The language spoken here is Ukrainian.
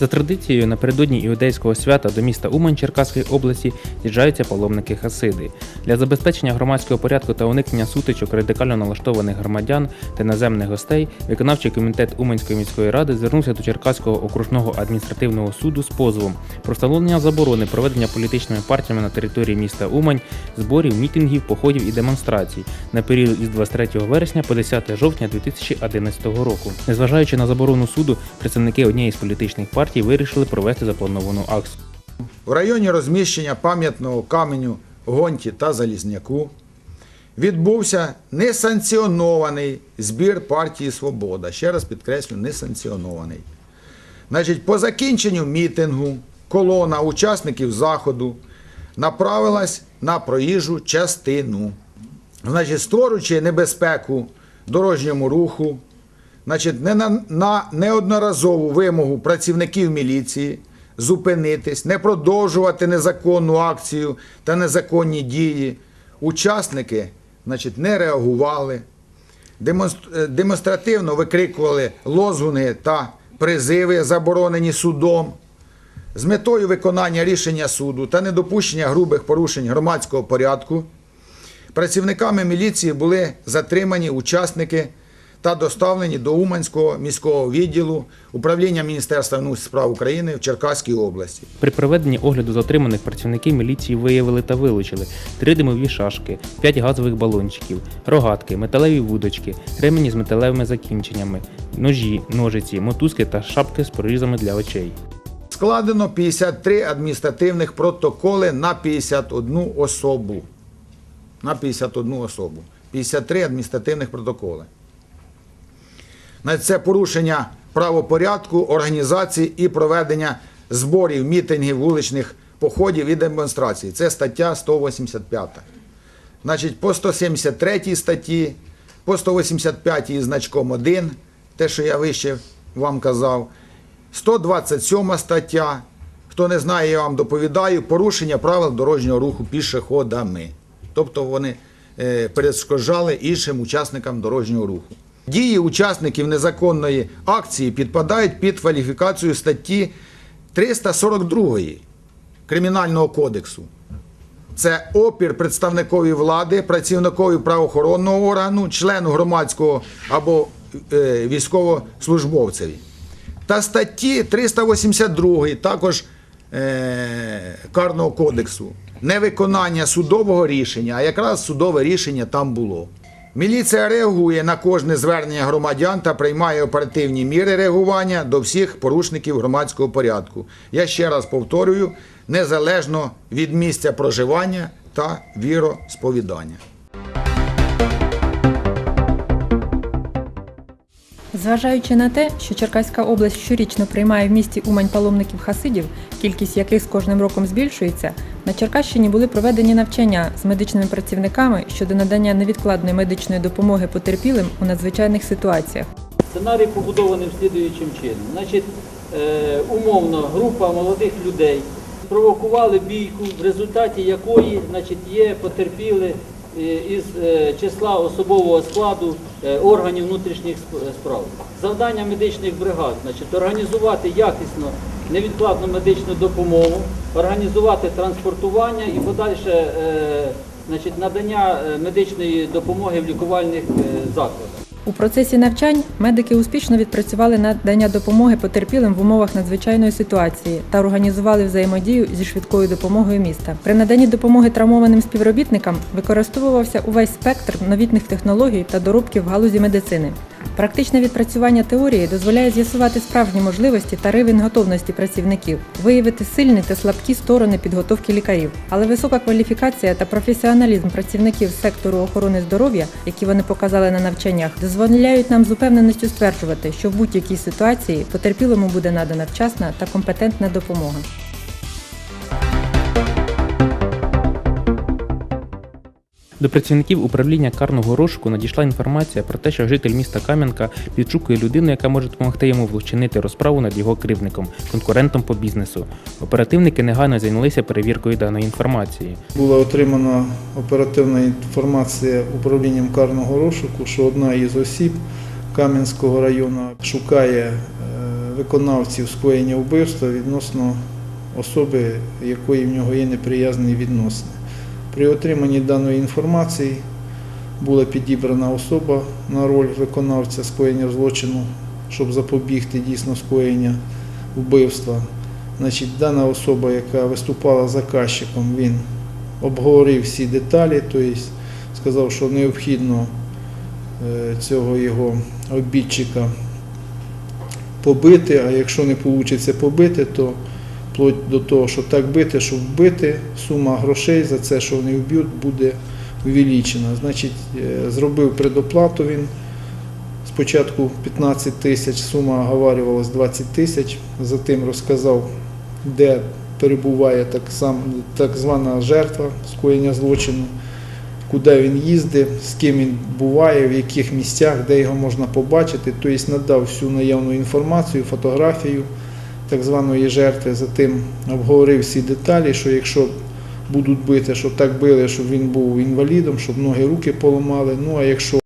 За традицією, напередодні іудейського свята до міста Умань Черкаської області з'їжджаються паломники Хасиди. Для забезпечення громадського порядку та уникнення сутичок радикально налаштованих громадян та іноземних гостей, виконавчий комітет Уманської міської ради звернувся до Черкаського окружного адміністративного суду з позовом про встановлення заборони проведення політичними партіями на території міста Умань зборів, мітингів, походів і демонстрацій на період із 23 вересня по 10 жовтня 2011 року. Незважаючи на заборону суду, представники однієї з політичних партій вирішили провести заплановану акцію. В районі розміщення пам'ятного каменю Гонті та Залізняку відбувся несанкціонований збір партії Свобода. Ще раз підкреслю, несанкціонований. Значить, по закінченню мітингу колона учасників заходу направилась на проїжджу частину. Значить, створюючи небезпеку дорожньому руху, значить, не на, на неодноразову вимогу працівників міліції зупинитись, не продовжувати незаконну акцію та незаконні дії. Учасники значить, не реагували, е, демонстративно викрикували лозунги та призиви, заборонені судом. З метою виконання рішення суду та недопущення грубих порушень громадського порядку працівниками міліції були затримані учасники та доставлені до Уманського міського відділу управління Міністерства внутрішніх справ України в Черкаській області. При проведенні огляду затриманих працівники міліції виявили та вилучили три димові шашки, п'ять газових балончиків, рогатки, металеві вудочки, ремені з металевими закінченнями, ножі, ножиці, мотузки та шапки з прорізами для очей. Складено 53 адміністративних протоколи на 51 особу. На 51 особу. 53 адміністративних протоколи. Це порушення правопорядку, організації і проведення зборів, мітингів, вуличних походів і демонстрацій. Це стаття 185. Значить, по 173 статті, по 185 із значком 1, те, що я вище вам казав, 127 стаття. Хто не знає, я вам доповідаю, порушення правил дорожнього руху пішоходами. Тобто вони е, перешкоджали іншим учасникам дорожнього руху. Дії учасників незаконної акції підпадають під кваліфікацію статті 342 Кримінального кодексу. Це опір представникові влади, працівникові правоохоронного органу, члену громадського або е, військовослужбовцеві. Та статті 382 також е, Карного кодексу. Невиконання судового рішення, а якраз судове рішення там було. Міліція реагує на кожне звернення громадян та приймає оперативні міри реагування до всіх порушників громадського порядку. Я ще раз повторюю, незалежно від місця проживання та віросповідання. Зважаючи на те, що Черкаська область щорічно приймає в місті Умань паломників хасидів, кількість яких з кожним роком збільшується, на Черкащині були проведені навчання з медичними працівниками щодо надання невідкладної медичної допомоги потерпілим у надзвичайних ситуаціях. Сценарій побудований слідуючим чином. Значить, е, умовно, група молодих людей спровокували бійку, в результаті якої значить, є потерпіли із е, числа особового складу е, органів внутрішніх справ. Завдання медичних бригад організувати якісно невідкладну медичну допомогу, організувати транспортування і подальше е, надання е, медичної допомоги в лікувальних е, закладах. У процесі навчань медики успішно відпрацювали надання допомоги потерпілим в умовах надзвичайної ситуації та організували взаємодію зі швидкою допомогою міста. При наданні допомоги травмованим співробітникам використовувався увесь спектр новітних технологій та доробків в галузі медицини. Практичне відпрацювання теорії дозволяє з'ясувати справжні можливості та рівень готовності працівників, виявити сильні та слабкі сторони підготовки лікарів. Але висока кваліфікація та професіоналізм працівників сектору охорони здоров'я, які вони показали на навчаннях, дозволяють нам з упевненістю стверджувати, що в будь-якій ситуації потерпілому буде надана вчасна та компетентна допомога. До працівників управління карного розшуку надійшла інформація про те, що житель міста Кам'янка відшукує людину, яка може допомогти йому вчинити розправу над його кривдником, конкурентом по бізнесу. Оперативники негайно зайнялися перевіркою даної інформації. Була отримана оперативна інформація управлінням карного розшуку, що одна із осіб Кам'янського району шукає е, виконавців скоєння вбивства відносно особи, якої в нього є неприязні відносини. При отриманні даної інформації була підібрана особа на роль виконавця скоєння злочину, щоб запобігти дійсно скоєння вбивства. Значить, дана особа, яка виступала заказчиком, він обговорив всі деталі, тобто сказав, що необхідно е, цього його обідчика побити, а якщо не вийде побити, то вплоть до того, що так бити, що вбити, сума грошей за це, що вони вб'ють, буде увеличена. Значить, е, зробив предоплату він. Спочатку 15 тисяч, сума оговарювалась 20 тисяч, затим розказав, де перебуває так, сам, так звана жертва скоєння злочину, куди він їздить, з ким він буває, в яких місцях, де його можна побачити. Тобто надав всю наявну інформацію, фотографію так званої жертви, затим обговорив всі деталі, що якщо будуть бити, щоб так били, щоб він був інвалідом, щоб ноги руки поламали. Ну а якщо